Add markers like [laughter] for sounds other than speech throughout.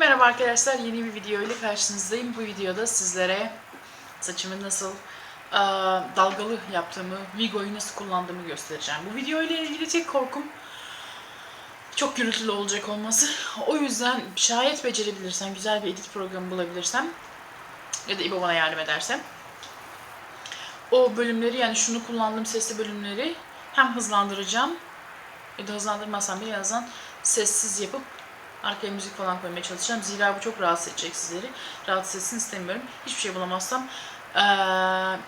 Merhaba arkadaşlar, yeni bir video ile karşınızdayım. Bu videoda sizlere saçımı nasıl eee, dalgalı yaptığımı, Vigo'yu nasıl kullandığımı göstereceğim. Bu video ile ilgili tek korkum çok gürültülü olacak olması. O yüzden şayet becerebilirsem, güzel bir edit programı bulabilirsem ya da İbo bana yardım ederse o bölümleri yani şunu kullandığım sesli bölümleri hem hızlandıracağım ya da hızlandırmazsam bile en azından sessiz yapıp arkaya müzik falan koymaya çalışacağım. Zira bu çok rahatsız edecek sizleri. Rahatsız etsin istemiyorum. Hiçbir şey bulamazsam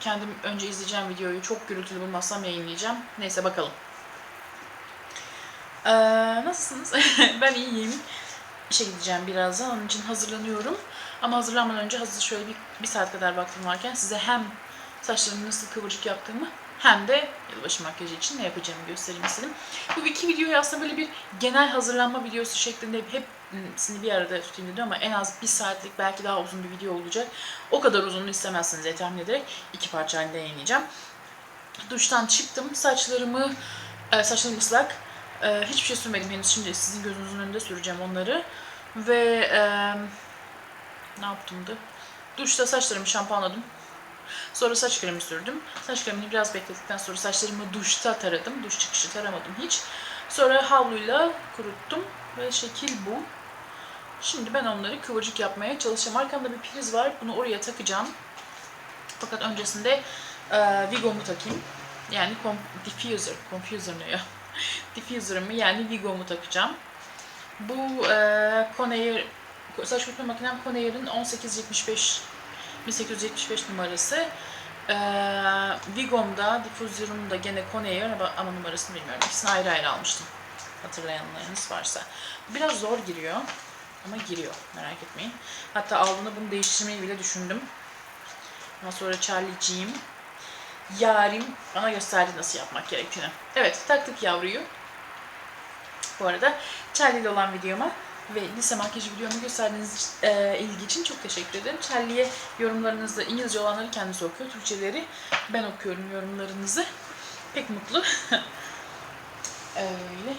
kendim önce izleyeceğim videoyu. Çok gürültülü bulmazsam yayınlayacağım. Neyse bakalım. Nasılsınız? [laughs] ben iyiyim. İşe gideceğim birazdan. Onun için hazırlanıyorum. Ama hazırlanmadan önce hazır şöyle bir, bir saat kadar vaktim varken size hem saçlarımı nasıl kıvırcık yaptığımı hem de yılbaşı makyajı için ne yapacağımı göstereyim istedim. Bu iki videoyu aslında böyle bir genel hazırlanma videosu şeklinde hep hepsini bir arada tutayım dedim ama en az bir saatlik belki daha uzun bir video olacak. O kadar uzunluğu istemezsiniz diye tahmin ederek iki parça halinde yayınlayacağım. Duştan çıktım. Saçlarımı, e, saçlarım ıslak. E, hiçbir şey sürmedim henüz. Şimdi sizin gözünüzün önünde süreceğim onları. Ve ne yaptımdı? Duşta saçlarımı şampuanladım. Sonra saç kremi sürdüm. Saç kremini biraz bekledikten sonra saçlarımı duşta taradım. Duş çıkışı taramadım hiç. Sonra havluyla kuruttum ve şekil bu. Şimdi ben onları kıvırcık yapmaya çalışacağım. Arkamda bir priz var. Bunu oraya takacağım. Fakat öncesinde e, Vigo'mu takayım. Yani kom- diffuser, confuser ne ya? [laughs] Diffuser'ımı yani Vigo'mu takacağım. Bu e, Conair, saç kurutma makinem Conair'in 1875 1875 numarası. Ee, Vigom'da, Diffuser'ımda gene Conair ama, numarasını bilmiyorum. İkisini ayrı ayrı almıştım. Hatırlayanlarınız varsa. Biraz zor giriyor ama giriyor. Merak etmeyin. Hatta aldığında bunu değiştirmeyi bile düşündüm. Ama sonra Charlie'ciğim, yarim bana gösterdi nasıl yapmak gerektiğini. Evet, taktık yavruyu. Bu arada Charlie ile olan videoma ve lise makyajı videomu gösterdiğiniz e, ilgi için çok teşekkür ederim. Charlie'ye yorumlarınızda İngilizce olanları kendisi okuyor, Türkçeleri ben okuyorum yorumlarınızı. Pek mutlu. [laughs] Öyle.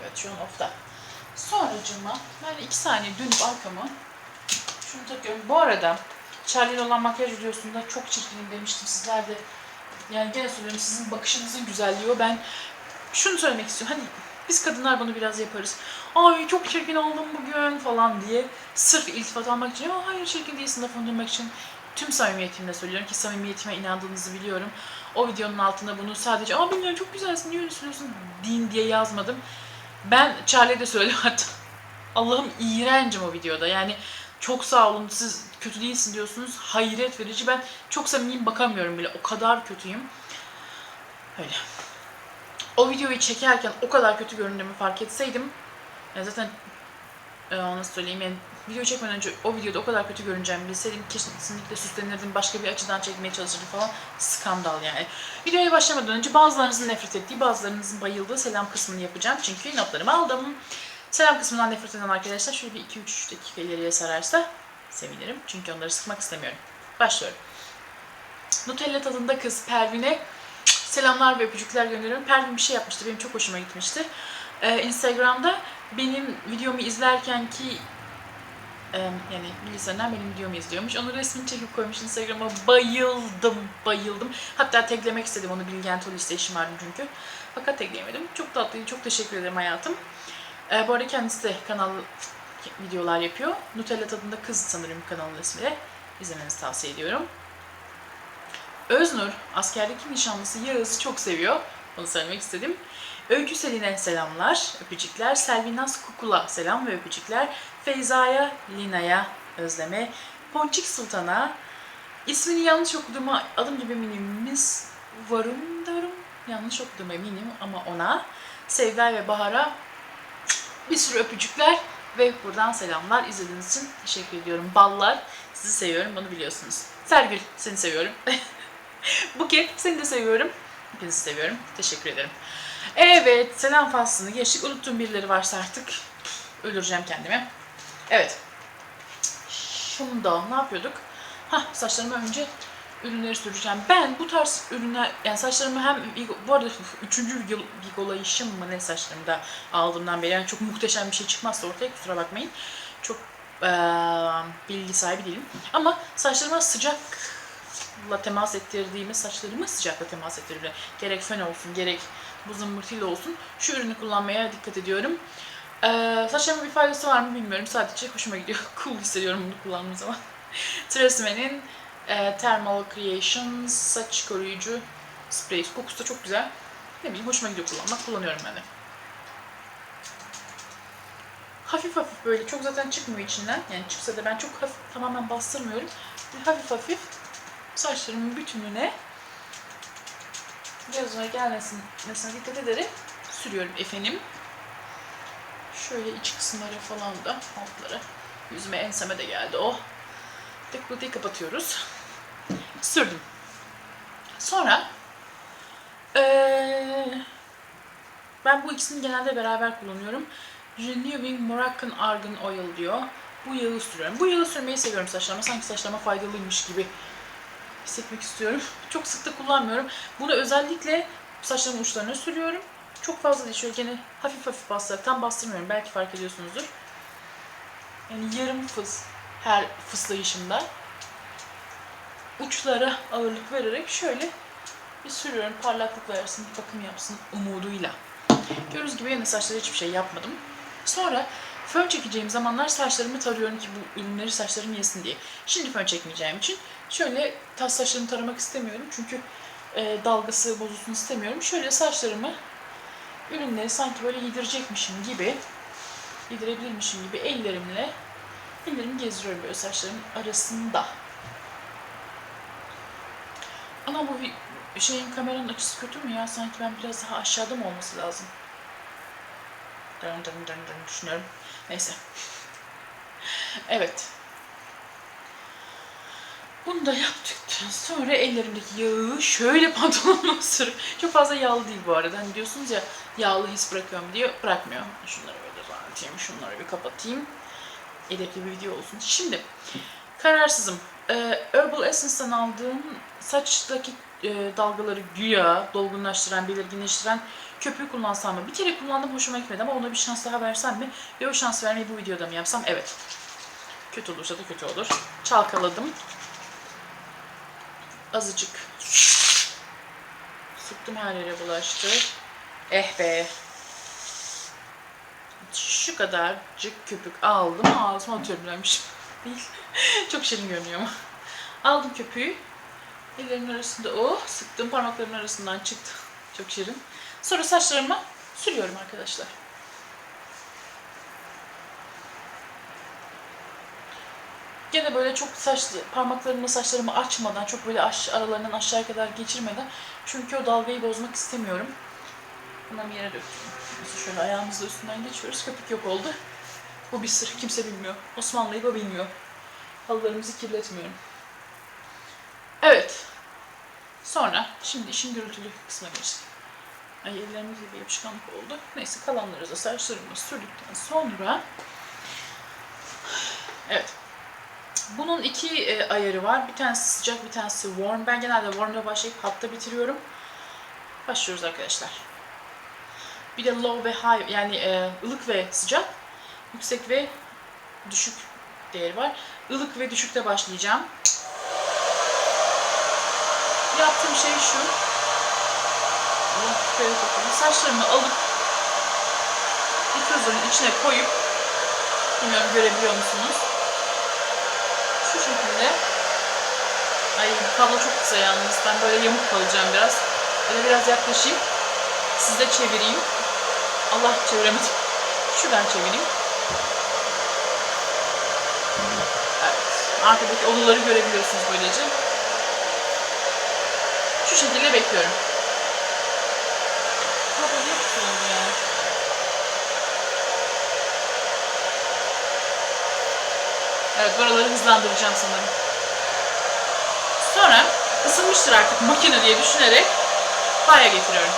Evet şu an off'ta. Sonracıma ben iki saniye dönüp arkamı şunu takıyorum. Bu arada Charlie'yle olan makyaj videosunda çok çirkinim demiştim. Sizler de yani gene söylüyorum sizin bakışınızın güzelliği o. Ben şunu söylemek istiyorum. Hani biz kadınlar bunu biraz yaparız. Ay çok çirkin oldum bugün falan diye. Sırf iltifat almak için. Ama hayır çirkin değilsin lafını duymak için. Tüm samimiyetimle söylüyorum ki samimiyetime inandığınızı biliyorum. O videonun altında bunu sadece aa bilmiyorum çok güzelsin niye öyle söylüyorsun din diye yazmadım. Ben Charlie'ye de söyledim hatta. Allah'ım iğrencim o videoda. Yani çok sağ olun siz kötü değilsin diyorsunuz. Hayret verici. Ben çok samimiyim bakamıyorum bile. O kadar kötüyüm. Öyle o videoyu çekerken o kadar kötü göründüğümü fark etseydim yani zaten e, nasıl söyleyeyim yani video çekmeden önce o videoda o kadar kötü görüneceğimi bilseydim kesinlikle süslenirdim başka bir açıdan çekmeye çalışırdım falan skandal yani. Videoya başlamadan önce bazılarınızın nefret ettiği bazılarınızın bayıldığı selam kısmını yapacağım çünkü notlarımı aldım. Selam kısmından nefret eden arkadaşlar şöyle bir 2-3 dakika ileriye sararsa sevinirim çünkü onları sıkmak istemiyorum. Başlıyorum. Nutella tadında kız Pervin'e selamlar ve öpücükler gönderiyorum. Pervin bir şey yapmıştı. Benim çok hoşuma gitmişti. Ee, Instagram'da benim videomu izlerken ki e, yani bilgisayarından benim videomu izliyormuş. Onu resmini çekip koymuş Instagram'a. Bayıldım, bayıldım. Hatta taglemek istedim onu Bilgen Tolis'te işim vardı çünkü. Fakat tagleyemedim. Çok tatlıydı. Çok teşekkür ederim hayatım. Ee, bu arada kendisi de kanal videolar yapıyor. Nutella tadında kız sanırım kanalın ismi de. İzlemenizi tavsiye ediyorum. Öznur, askerdeki nişanlısı Yağız'ı çok seviyor. Onu söylemek istedim. Öykü Selin'e selamlar, öpücükler. Selvinas Kukula selam ve öpücükler. Feyza'ya, Lina'ya, Özlem'e, Ponçik Sultan'a, ismini yanlış okuduğuma adım gibi eminim. Miss Varundarım, yanlış okudum eminim ama ona, Sevda ve Bahar'a bir sürü öpücükler ve buradan selamlar. İzlediğiniz için teşekkür ediyorum. Ballar, sizi seviyorum, bunu biliyorsunuz. Sergül, seni seviyorum. [laughs] [laughs] Buket, seni de seviyorum. Hepinizi seviyorum. Teşekkür ederim. Evet, selam faslını geçtik. Unuttuğum birileri varsa artık öldüreceğim kendimi. Evet. Şunda ne yapıyorduk? Hah, saçlarımı önce ürünleri süreceğim. Ben bu tarz ürünler, yani saçlarımı hem, bu arada [laughs] üçüncü video Vigolayışım mı ne saçlarımda aldığımdan beri, yani çok muhteşem bir şey çıkmazsa ortaya kusura bakmayın. Çok eee, bilgi sahibi değilim. Ama saçlarıma sıcakla temas ettirdiğimiz, saçlarımı sıcakla temas ettirdiğimde gerek fen olsun, gerek bu zımbırtıyla olsun şu ürünü kullanmaya dikkat ediyorum. Eee saçlarıma bir faydası var mı bilmiyorum. Sadece hoşuma gidiyor. [laughs] Cool hissediyorum bunu kullandığım zaman. [laughs] Treseme'nin e, Thermal Creations saç koruyucu sprey. Kokusu da çok güzel. Ne bileyim hoşuma gidiyor kullanmak. Kullanıyorum ben de. Hafif hafif böyle çok zaten çıkmıyor içinden. Yani çıksa da ben çok hafif tamamen bastırmıyorum. Hafif hafif saçlarımın bütününe gözüme gelmesin mesela dikkat ederek sürüyorum efendim. Şöyle iç kısımları falan da altları. Yüzüme enseme de geldi o. Dekolteyi kapatıyoruz. Sürdüm. Sonra eee, ben bu ikisini genelde beraber kullanıyorum. Renewing Moroccan Argan Oil diyor. Bu yağı sürüyorum. Bu yağı sürmeyi seviyorum saçlarıma. Sanki saçlarıma faydalıymış gibi hissetmek istiyorum. Çok sık da kullanmıyorum. Bunu özellikle saçlarımın uçlarına sürüyorum. Çok fazla değil. Şöyle gene hafif hafif bastırarak tam bastırmıyorum. Belki fark ediyorsunuzdur. Yani yarım fıs her fıslayışımda uçlara ağırlık vererek şöyle bir sürüyorum. Parlaklık versin, bir bakım yapsın umuduyla. Gördüğünüz gibi yine saçlara hiçbir şey yapmadım. Sonra fön çekeceğim zamanlar saçlarımı tarıyorum ki bu ürünleri saçlarım yesin diye. Şimdi fön çekmeyeceğim için şöyle tas saçlarımı taramak istemiyorum. Çünkü e, dalgası bozulsun istemiyorum. Şöyle saçlarımı ürünleri sanki böyle yedirecekmişim gibi yedirebilirmişim gibi ellerimle ellerimi gezdiriyorum böyle saçlarımın arasında. Ama bu şeyin kameranın açısı kötü mü ya? Sanki ben biraz daha aşağıda mı olması lazım? Dön dön dön dön düşünüyorum. Neyse. Evet. Bunu da yaptıktan sonra ellerimdeki yağı şöyle pantolonuma [laughs] sürüp çok fazla yağlı değil bu arada. Hani diyorsunuz ya yağlı his bırakıyorum diyor. Bırakmıyor. Şunları böyle rahatlayayım. Şunları bir kapatayım. Edepli bir video olsun. Şimdi kararsızım. Ee, Herbal Essence'dan aldığım saçtaki e, dalgaları güya dolgunlaştıran, belirginleştiren köpüğü kullansam mı? Bir kere kullandım hoşuma gitmedi ama ona bir şans daha versem mi? Ve o şans vermeyi bu videoda mı yapsam? Evet. Kötü olursa da kötü olur. Çalkaladım. Azıcık sıktım her yere bulaştı. Eh be. Şu kadarcık köpük aldım. Ağzıma atıyorum demiş. Değil. [laughs] Çok şirin görünüyor ama. Aldım köpüğü. Ellerimin arasında o. Sıktım parmaklarımın arasından çıktı. Çok şirin. Sonra saçlarıma sürüyorum arkadaşlar. Gene böyle çok saçlı parmaklarımla saçlarımı açmadan, çok böyle aş, aralarından aşağıya kadar geçirmeden. Çünkü o dalgayı bozmak istemiyorum. Buna bir yere döktüm. Şöyle ayağımızla üstünden geçiyoruz. Köpük yok oldu. Bu bir sır. Kimse bilmiyor. Osmanlı'yı bu bilmiyor. Halılarımızı kirletmiyorum. Evet. Sonra şimdi işin gürültülü kısmına geçtik. Ay ellerimizde bir yapışkanlık oldu. Neyse kalanları da saçlarımı sürdükten sonra Evet. Bunun iki e, ayarı var. Bir tanesi sıcak, bir tanesi warm. Ben genelde warm'da başlayıp hot'ta bitiriyorum. Başlıyoruz arkadaşlar. Bir de low ve high yani e, ılık ve sıcak, yüksek ve düşük değeri var. Ilık ve düşükte başlayacağım. Yaptığım şey şu. Saçlarımı alıp difözörün içine koyup bilmiyorum görebiliyor musunuz? Şu şekilde Ay kablo çok kısa yalnız. Ben böyle yamuk kalacağım biraz. Böyle biraz yaklaşayım. Siz de çevireyim. Allah çeviremedim. [laughs] Şuradan çevireyim. Evet. Arkadaki oluları görebiliyorsunuz böylece. Şu şekilde bekliyorum. Evet, buraları hızlandıracağım sanırım. Sonra ısınmıştır artık makine diye düşünerek haya getiriyorum.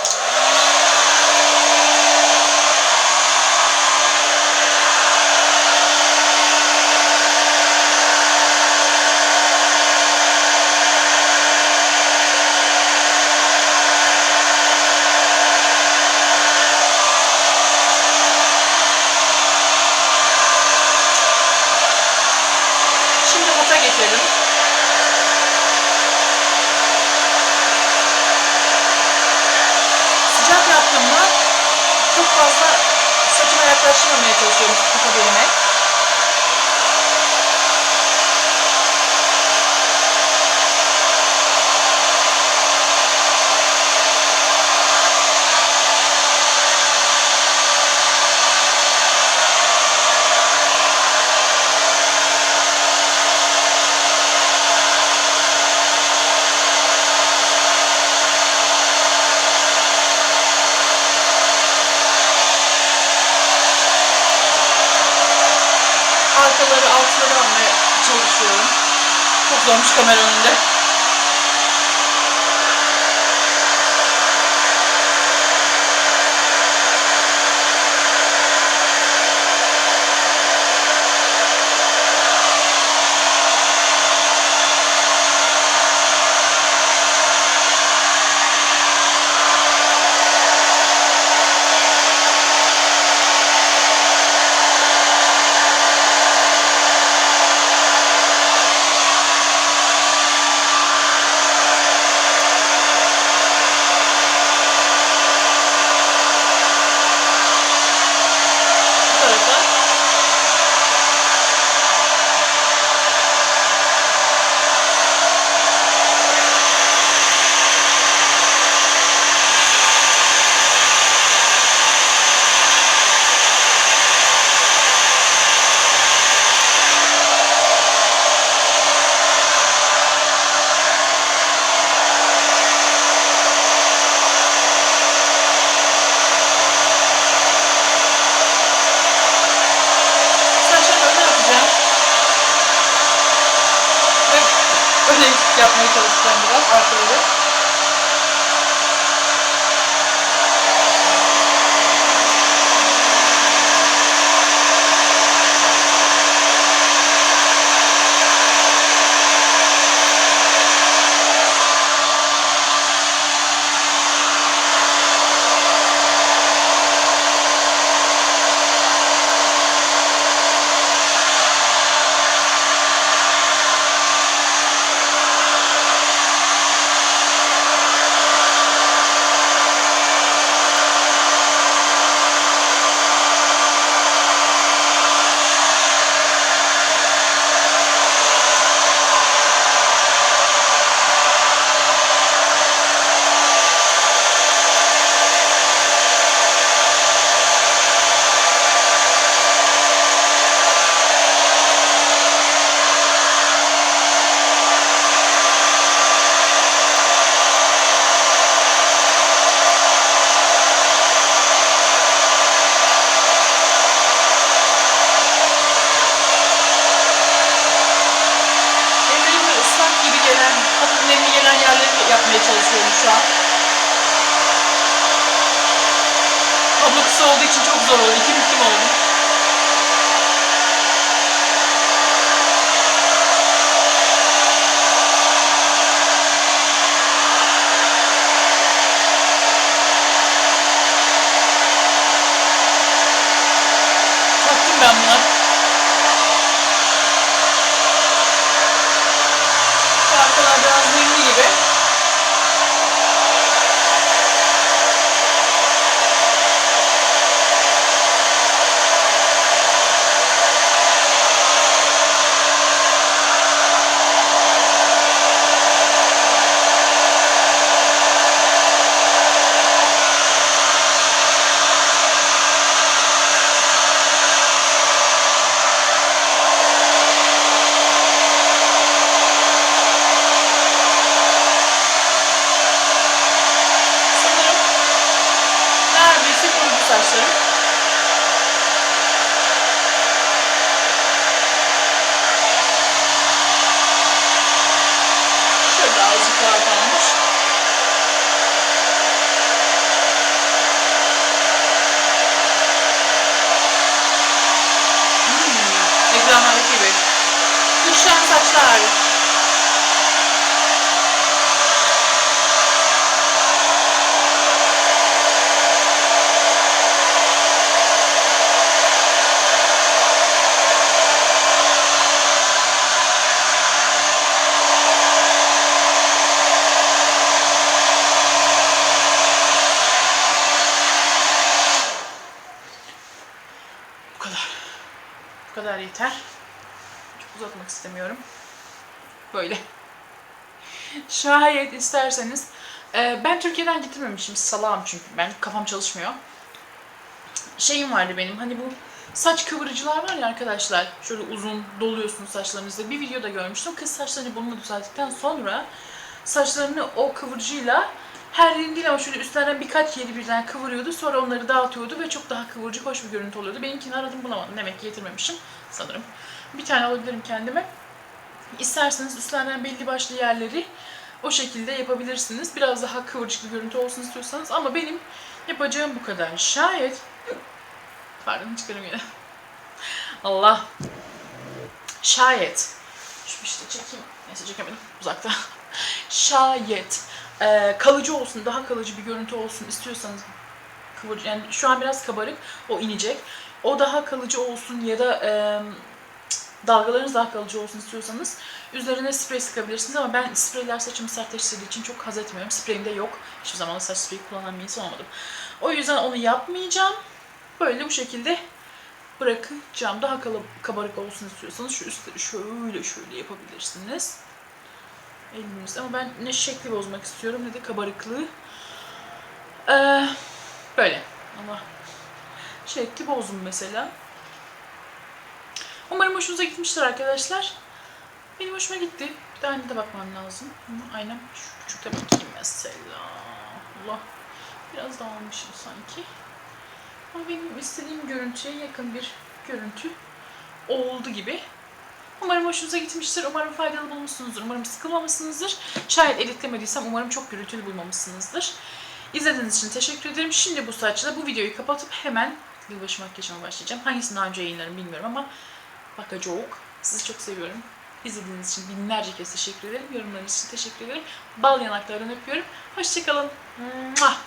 Zormuş kamera önünde. Bu tarafa. Saçlarımı öne yapacağım. Ve öne yapmaya çalışacağım biraz arkaları. Uçuşan saçlar. Bu kadar. Bu kadar yeter. Çok uzatmak istemiyorum. Böyle. Şayet isterseniz e, ben Türkiye'den getirmemişim. Salağım çünkü ben. Kafam çalışmıyor. Şeyim vardı benim. Hani bu saç kıvırıcılar var ya arkadaşlar. Şöyle uzun doluyorsunuz saçlarınızda. Bir videoda görmüştüm. Kız saçlarını bununla düzelttikten sonra saçlarını o kıvırcıyla Her yerini değil ama şöyle üstlerden birkaç yeri birden kıvırıyordu. Sonra onları dağıtıyordu ve çok daha kıvırcık, hoş bir görüntü oluyordu. Benimkini aradım bulamadım. Demek ki getirmemişim sanırım. Bir tane alabilirim kendime. İsterseniz üstlerden belli başlı yerleri o şekilde yapabilirsiniz. Biraz daha kıvırcık görüntü olsun istiyorsanız. Ama benim yapacağım bu kadar. Şayet... Pardon çıkarım yine. [laughs] Allah. Şayet. Şu işte çekeyim. Neyse çekemedim. Uzakta. [laughs] Şayet e, kalıcı olsun, daha kalıcı bir görüntü olsun istiyorsanız kıvır, yani şu an biraz kabarık, o inecek. O daha kalıcı olsun ya da e, dalgalarınız daha kalıcı olsun istiyorsanız üzerine sprey sıkabilirsiniz ama ben spreyler saçımı sertleştirdiği için çok haz etmiyorum. Spreyim yok. Hiçbir zaman saç spreyi kullanan bir insan olmadım. O yüzden onu yapmayacağım. Böyle bu şekilde bırakacağım. Daha kalı- kabarık olsun istiyorsanız şu üstleri şöyle şöyle yapabilirsiniz. Elimizde ama ben ne şekli bozmak istiyorum ne de kabarıklığı. Ee, böyle. Allah. Şekli bozdum mesela. Umarım hoşunuza gitmiştir arkadaşlar. Benim hoşuma gitti. Bir tane de bakmam lazım. Aynen şu küçükte bakayım mesela. Allah. Biraz dağılmışım sanki. Ama benim istediğim görüntüye yakın bir görüntü oldu gibi. Umarım hoşunuza gitmiştir. Umarım faydalı bulmuşsunuzdur. Umarım sıkılmamışsınızdır. Şayet editlemediysem umarım çok gürültülü bulmamışsınızdır. İzlediğiniz için teşekkür ederim. Şimdi bu saçla bu videoyu kapatıp hemen yılbaşı makyajıma başlayacağım. Hangisini daha önce yayınlarım bilmiyorum ama bakacağım. Sizi çok seviyorum. İzlediğiniz için binlerce kez teşekkür ederim. Yorumlarınız için teşekkür ederim. Bal yanaklarından öpüyorum. Hoşçakalın. Muah!